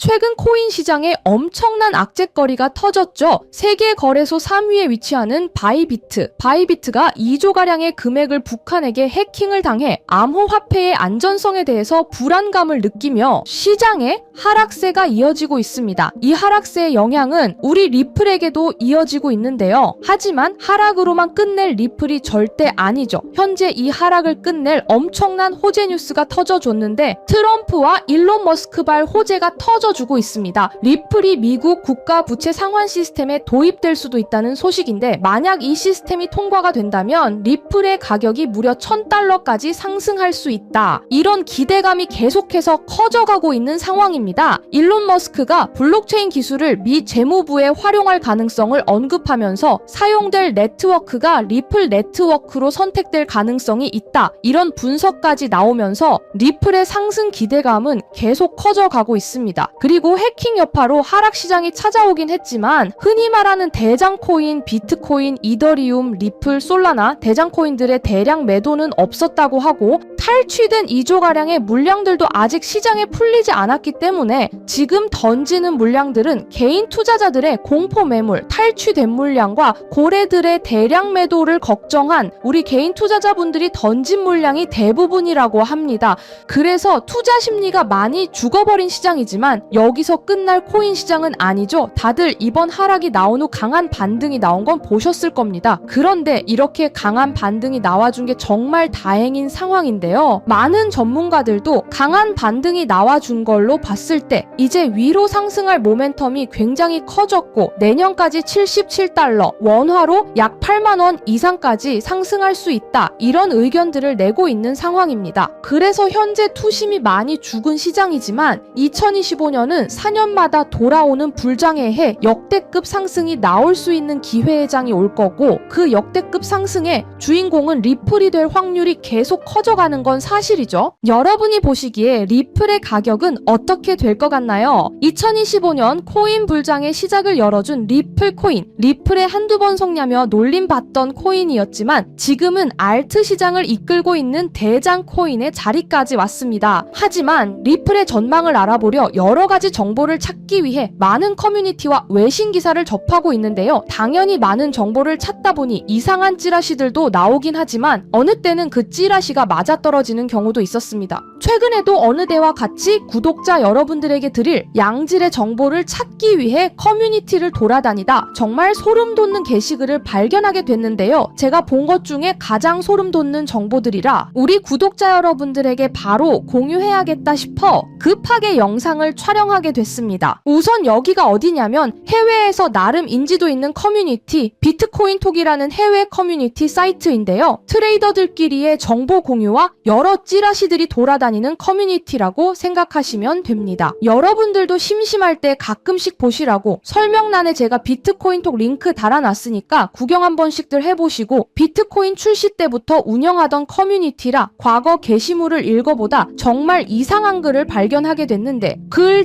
최근 코인 시장에 엄청난 악재거리가 터졌죠. 세계 거래소 3위에 위치하는 바이비트. 바이비트가 2조가량의 금액을 북한에게 해킹을 당해 암호화폐의 안전성에 대해서 불안감을 느끼며 시장에 하락세가 이어지고 있습니다. 이 하락세의 영향은 우리 리플에게도 이어지고 있는데요. 하지만 하락으로만 끝낼 리플이 절대 아니죠. 현재 이 하락을 끝낼 엄청난 호재 뉴스가 터져줬는데 트럼프와 일론 머스크발 호재가 터져 주고 있습니다. 리플이 미국 국가 부채 상환 시스템에 도입될 수도 있다는 소식인데 만약 이 시스템이 통과가 된다면 리플의 가격이 무려 1000달러까지 상승할 수 있다. 이런 기대감이 계속해서 커져가고 있는 상황입니다. 일론 머스크가 블록체인 기술을 미 재무부에 활용할 가능성을 언급하면서 사용될 네트워크가 리플 네트워크로 선택될 가능성이 있다. 이런 분석까지 나오면서 리플의 상승 기대감은 계속 커져가고 있습니다. 그리고 해킹 여파로 하락 시장이 찾아오긴 했지만 흔히 말하는 대장 코인, 비트코인, 이더리움, 리플, 솔라나 대장 코인들의 대량 매도는 없었다고 하고 탈취된 2조가량의 물량들도 아직 시장에 풀리지 않았기 때문에 지금 던지는 물량들은 개인 투자자들의 공포 매물, 탈취된 물량과 고래들의 대량 매도를 걱정한 우리 개인 투자자분들이 던진 물량이 대부분이라고 합니다. 그래서 투자 심리가 많이 죽어버린 시장이지만 여기서 끝날 코인 시장은 아니죠. 다들 이번 하락이 나온 후 강한 반등이 나온 건 보셨을 겁니다. 그런데 이렇게 강한 반등이 나와준 게 정말 다행인 상황인데요. 많은 전문가들도 강한 반등이 나와준 걸로 봤을 때 이제 위로 상승할 모멘텀이 굉장히 커졌고 내년까지 77달러, 원화로 약 8만원 이상까지 상승할 수 있다. 이런 의견들을 내고 있는 상황입니다. 그래서 현재 투심이 많이 죽은 시장이지만 2025년 은 4년마다 돌아오는 불장의 해 역대급 상승이 나올 수 있는 기회의 장이 올 거고 그 역대급 상승의 주인공은 리플이 될 확률이 계속 커져가는 건 사실이죠. 여러분이 보시기에 리플의 가격은 어떻게 될 것 같나요? 2025년 코인 불장의 시작을 열어준 리플 코인. 리플에 한두 번 속냐며 놀림받던 코인이었지만 지금은 알트 시장을 이끌고 있는 대장 코인의 자리까지 왔습니다. 하지만 리플의 전망을 알아보려 여러 가지 정보를 찾기 위해 많은 커뮤니티와 외신 기사를 접하고 있는데요. 당연히 많은 정보를 찾다 보니 이상한 찌라시들도 나오긴 하지만 어느 때는 그 찌라시가 맞아떨어지는 경우도 있었습니다. 최근에도 어느 때와 같이 구독자 여러분들에게 드릴 양질의 정보를 찾기 위해 커뮤니티를 돌아다니다 정말 소름 돋는 게시글을 발견하게 됐는데요. 제가 본 것 중에 가장 소름 돋는 정보들이라 우리 구독자 여러분들에게 바로 공유해야겠다 싶어 급하게 영상을 촬영 하게 됐습니다. 우선 여기가 어디냐면 해외에서 나름 인지도 있는 커뮤니티 비트코인 톡이라는 해외 커뮤니티 사이트인데요. 트레이더들끼리의 정보 공유와 여러 찌라시들이 돌아다니는 커뮤니티라고 생각하시면 됩니다. 여러분들도 심심할 때 가끔씩 보시라고 설명란에 제가 비트코인 톡 링크 달아놨으니까 구경 한 번씩들 해보시고 비트코인 출시 때부터 운영하던 커뮤니티라 과거 게시물을 읽어보다 정말 이상한 글을 발견하게 됐는데 글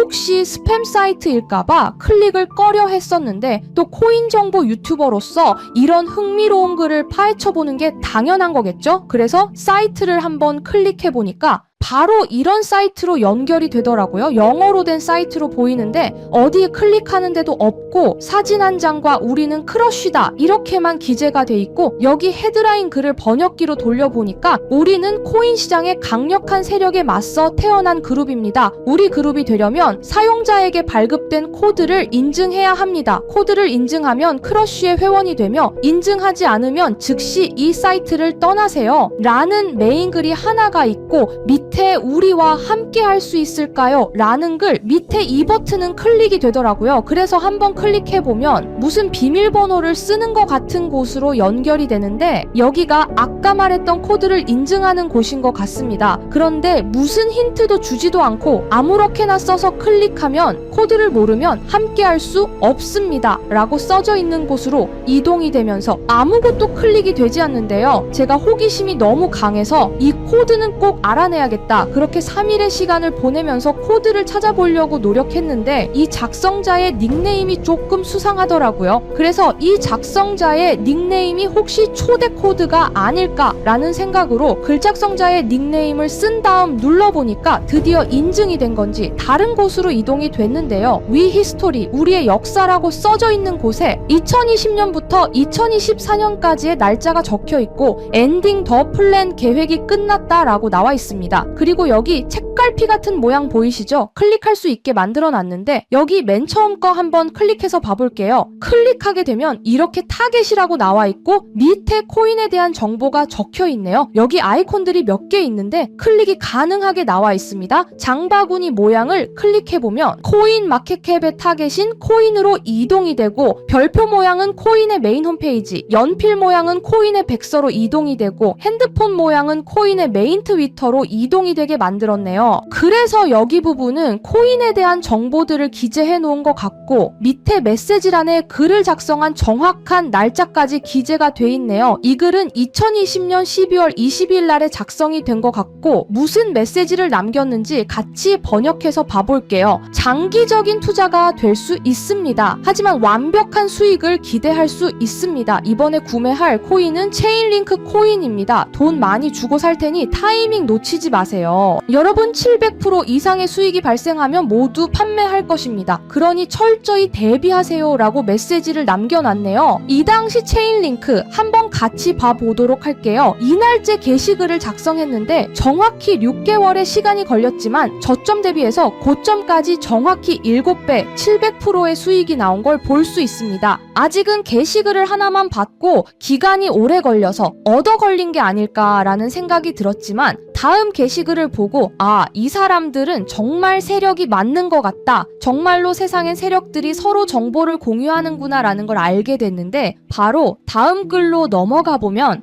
혹시 스팸 사이트일까봐 클릭을 꺼려 했었는데 또 코인 정보 유튜버로서 이런 흥미로운 글을 파헤쳐보는 게 당연한 거겠죠? 그래서 사이트를 한번 클릭해 보니까 바로 이런 사이트로 연결이 되더라고요. 영어로 된 사이트로 보이는데 어디에 클릭하는데도 없고 사진 한 장과 우리는 크러쉬다 이렇게만 기재가 돼 있고 여기 헤드라인 글을 번역기로 돌려보니까 우리는 코인 시장의 강력한 세력에 맞서 태어난 그룹입니다. 우리 그룹이 되려면 사용자에게 발급된 코드를 인증해야 합니다. 코드를 인증하면 크러쉬의 회원이 되며 인증하지 않으면 즉시 이 사이트를 떠나세요. 라는 메인 글이 하나가 있고 밑에 우리와 함께 할 수 있을까요? 라는 글 밑에 이 버튼은 클릭이 되더라고요. 그래서 한번 클릭해 보면 무슨 비밀번호를 쓰는 것 같은 곳으로 연결이 되는데 여기가 아까 말했던 코드를 인증하는 곳인 것 같습니다. 그런데 무슨 힌트도 주지도 않고 아무렇게나 써서 클릭하면 코드를 모르면 함께 할 수 없습니다. 라고 써져 있는 곳으로 이동이 되면서 아무것도 클릭이 되지 않는데요. 제가 호기심이 너무 강해서 이 코드는 꼭 알아내야겠다. 그렇게 3일의 시간을 보내면서 코드를 찾아보려고 노력했는데 이 작성자의 닉네임이 조금 수상하더라고요. 그래서 이 작성자의 닉네임이 혹시 초대 코드가 아닐까라는 생각으로 글작성자의 닉네임을 쓴 다음 눌러보니까 드디어 인증이 된 건지 다른 곳으로 이동이 됐는데요. 위 히스토리, 우리의 역사라고 써져 있는 곳에 2020년부터 2024년까지의 날짜가 적혀 있고 엔딩 더 플랜 계획이 끝났다라고 나와 있습니다. 그리고 여기 책갈피 같은 모양 보이시죠? 클릭할 수 있게 만들어 놨는데 여기 맨 처음 거 한번 클릭해서 봐볼게요. 클릭하게 되면 이렇게 타겟이라고 나와 있고 밑에 코인에 대한 정보가 적혀 있네요. 여기 아이콘들이 몇 개 있는데 클릭이 가능하게 나와 있습니다. 장바구니 모양을 클릭해보면 코인 마켓캡의 타겟인 코인으로 이동이 되고 별표 모양은 코인의 메인 홈페이지, 연필 모양은 코인의 백서로 이동이 되고 핸드폰 모양은 코인의 메인 트위터로 이동 이 되게 만들었네요. 그래서 여기 부분은 코인에 대한 정보들을 기재해 놓은 것 같고 밑에 메시지란에 글을 작성한 정확한 날짜까지 기재가 돼 있네요. 이 글은 2020년 12월 22일 날에 작성이 된 것 같고 무슨 메시지를 남겼는지 같이 번역해서 봐볼게요. 장기적인 투자가 될 수 있습니다. 하지만 완벽한 수익을 기대할 수 있습니다. 이번에 구매할 코인은 체인링크 코인입니다. 돈 많이 주고 살 테니 타이밍 놓치지 마 세요. 여러분 700% 이상의 수익이 발생하면 모두 판매할 것입니다. 그러니 철저히 대비하세요 라고 메시지를 남겨놨네요. 이 당시 체인링크 한번 같이 봐보도록 할게요. 이날째 게시글을 작성했는데 정확히 6개월의 시간이 걸렸지만 저점 대비해서 고점까지 정확히 7배 700%의 수익이 나온 걸 볼 수 있습니다. 아직은 게시글을 하나만 받고 기간이 오래 걸려서 얻어 걸린 게 아닐까라는 생각이 들었지만 다음 게시글을 보고 아, 이 사람들은 정말 세력이 맞는 것 같다. 정말로 세상엔 세력들이 서로 정보를 공유하는구나라는 걸 알게 됐는데 바로 다음 글로 넘어가 보면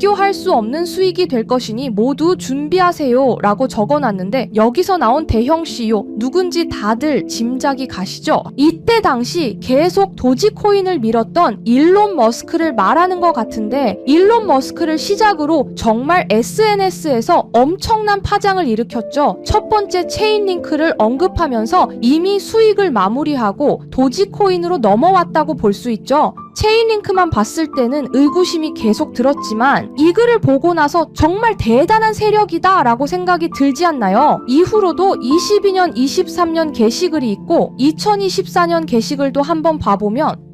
교할 수 없는 수익이 될 것이니 모두 준비하세요 라고 적어놨는데 여기서 나온 대형 CEO 누군지 다들 짐작이 가시죠? 이때 당시 계속 도지코인을 밀었던 일론 머스크를 말하는 것 같은데 일론 머스크를 시작으로 정말 SNS에서 엄청난 파장을 일으켰죠. 첫 번째 체인 링크를 언급하면서 이미 수익을 마무리하고 도지코인으로 넘어왔다고 볼 수 있죠. 체인링크만 봤을 때는 의구심이 계속 들었지만 이 글을 보고 나서 정말 대단한 세력이다 라고 생각이 들지 않나요? 이후로도 22년, 23년 게시글이 있고 2024년 게시글도 한번 봐보면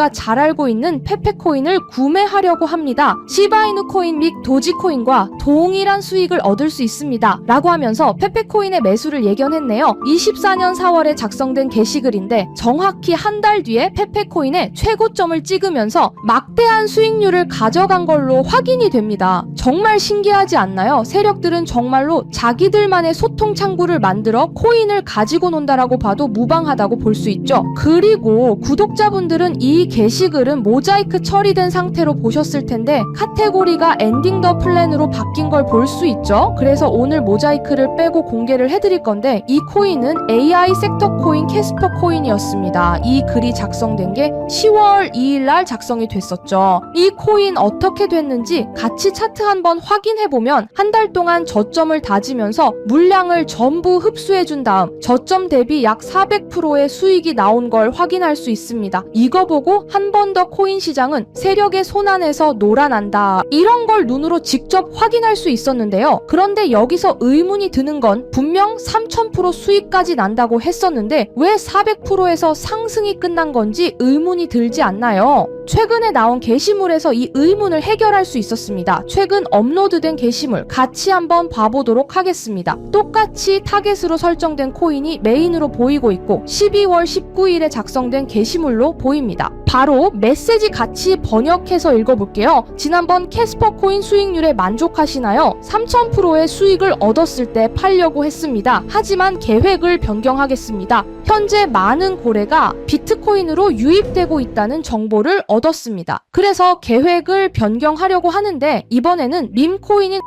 우리가 잘 알고 있는 페페코인을 구매하려고 합니다. 시바이누 코인 및 도지코인과 동일한 수익을 얻을 수 있습니다. 라고 하면서 페페코인의 매수를 예견했네요. 24년 4월에 작성된 게시글인데 정확히 한 달 뒤에 페페코인의 최고점을 찍으면서 막대한 수익률을 가져간 걸로 확인이 됩니다. 정말 신기하지 않나요? 세력들은 정말로 자기들만의 소통 창구를 만들어 코인을 가지고 논다라고 봐도 무방하다고 볼 수 있죠. 그리고 구독자분들은 이 게시글은 모자이크 처리된 상태로 보셨을 텐데 카테고리가 엔딩 더 플랜으로 바뀐 걸 볼 수 있죠. 그래서 오늘 모자이크를 빼고 공개를 해드릴 건데 이 코인은 AI 섹터 코인 캐스퍼 코인이었습니다. 이 글이 작성된 게 10월 2일 날 작성이 됐었죠. 이 코인 어떻게 됐는지 같이 차트 한번 확인해 보면 한 달 동안 저점을 다지면서 물량을 전부 흡수해 준 다음 저점 대비 약 400%의 수익이 나온 걸 확인할 수 있습니다. 이거 보고 한 번 더 코인 시장은 세력의 손안에서 놀아난다. 이런 걸 눈으로 직접 확인할 수 있었는데요. 그런데 여기서 의문이 드는 건 분명 3000% 수익까지 난다고 했었는데 왜 400%에서 상승이 끝난 건지 의문이 들지 않나요? 최근에 나온 게시물에서 이 의문을 해결할 수 있었습니다. 최근 업로드된 게시물 같이 한번 봐보도록 하겠습니다. 똑같이 타겟으로 설정된 코인이 메인으로 보이고 있고 12월 19일에 작성된 게시물로 보입니다. 바로 메시지 같이 번역해서 읽어볼게요. 지난번 캐스퍼 코인 수익률에 만족하시나요? 3000%의 수익을 얻었을 때 팔려고 했습니다. 하지만 계획을 변경하겠습니다. 현재 많은 고래가 비트코인으로 유입되고 있다는 정보를 얻 었습니다. 그래서 계획을 변경하려고 하는데 이번에는 밈코인인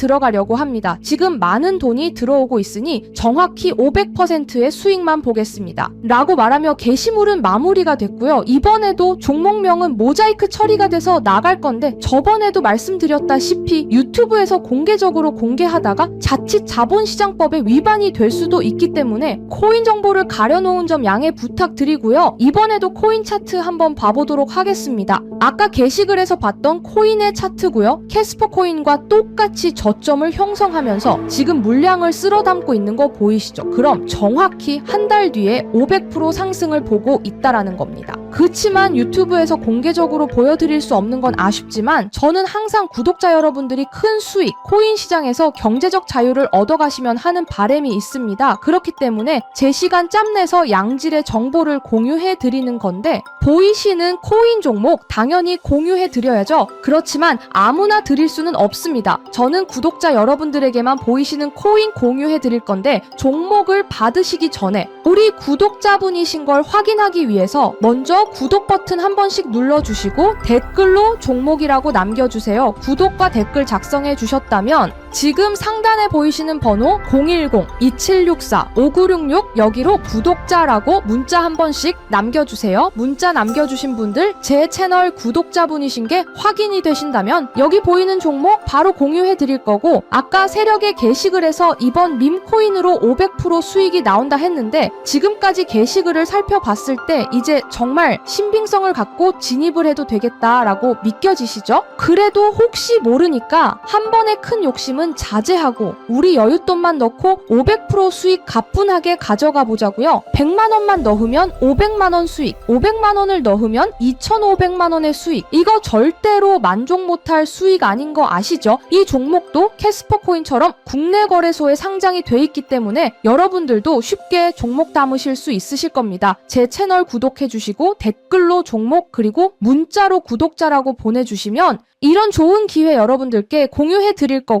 들어가려고 합니다. 지금 많은 돈이 들어오고 있으니 정확히 500%의 수익만 보겠습니다. 라고 말하며 게시물은 마무리가 됐고요. 이번에도 종목명은 모자이크 처리가 돼서 나갈 건데 저번에도 말씀드렸다시피 유튜브에서 공개적으로 공개하다가 자칫 자본시장법에 위반이 될 수도 있기 때문에 코인 정보를 가려놓은 점 양해 부탁드리고요. 이번에도 코인 차트 한번 봐보도록 하겠습니다. 아까 게시글에서 봤던 코인의 차트고요. 캐스퍼 코인과 똑같이 저 점을 형성하면서 지금 물량을 쓸어 담고 있는 거 보이시죠? 그럼 정확히 한 달 뒤에 500% 상승을 보고 있다라는 겁니다. 그치만 유튜브에서 공개적으로 보여드릴 수 없는 건 아쉽지만 저는 항상 구독자 여러분들이 큰 수익, 코인 시장에서 경제적 자유를 얻어가시면 하는 바람이 있습니다. 그렇기 때문에 제 시간 짬내서 양질의 정보를 공유해 드리는 건데 보이시는 코인 종목 당연히 공유해 드려야죠. 그렇지만 아무나 드릴 수는 없습니다. 저는 구독자 여러분들에게만 보이시는 코인 공유해 드릴 건데 종목을 받으시기 전에 우리 구독자분이신 걸 확인하기 위해서 먼저 구독 버튼 한 번씩 눌러주시고 댓글로 종목이라고 남겨주세요. 구독과 댓글 작성해 주셨다면 지금 상단에 보이시는 번호 010-2764-5966 여기로 구독자라고 문자 한 번씩 남겨주세요. 문자 남겨주신 분들 제 채널 구독자분이신 게 확인이 되신다면 여기 보이는 종목 바로 공유해 드릴 거고 아까 세력의 게시글에서 이번 밈코인으로 500% 수익이 나온다 했는데 지금까지 게시글을 살펴봤을 때 이제 정말 신빙성을 갖고 진입을 해도 되겠다라고 믿겨지시죠? 그래도 혹시 모르니까 한 번의 큰 욕심은 자제하고 우리 여윳돈만 넣고 500% 수익 가뿐하게 가져가 보자고요. 100만 원만 넣으면 500만 원 수익, 500만 원을 넣으면 2,500만 원의 수익. 이거 절대로 만족 못할 수익 아닌 거 아시죠? 이 종목도 캐스퍼 코인처럼 국내 거래소에 상장이 돼 있기 때문에 여러분들도 쉽게 종목 담으실 수 있으실 겁니다. 제 채널 구독해 주시고 댓글로 종목 그리고 문자로 구독자라고 보내주시면 이런 좋은 기회 여러분들께 공유해 드릴 거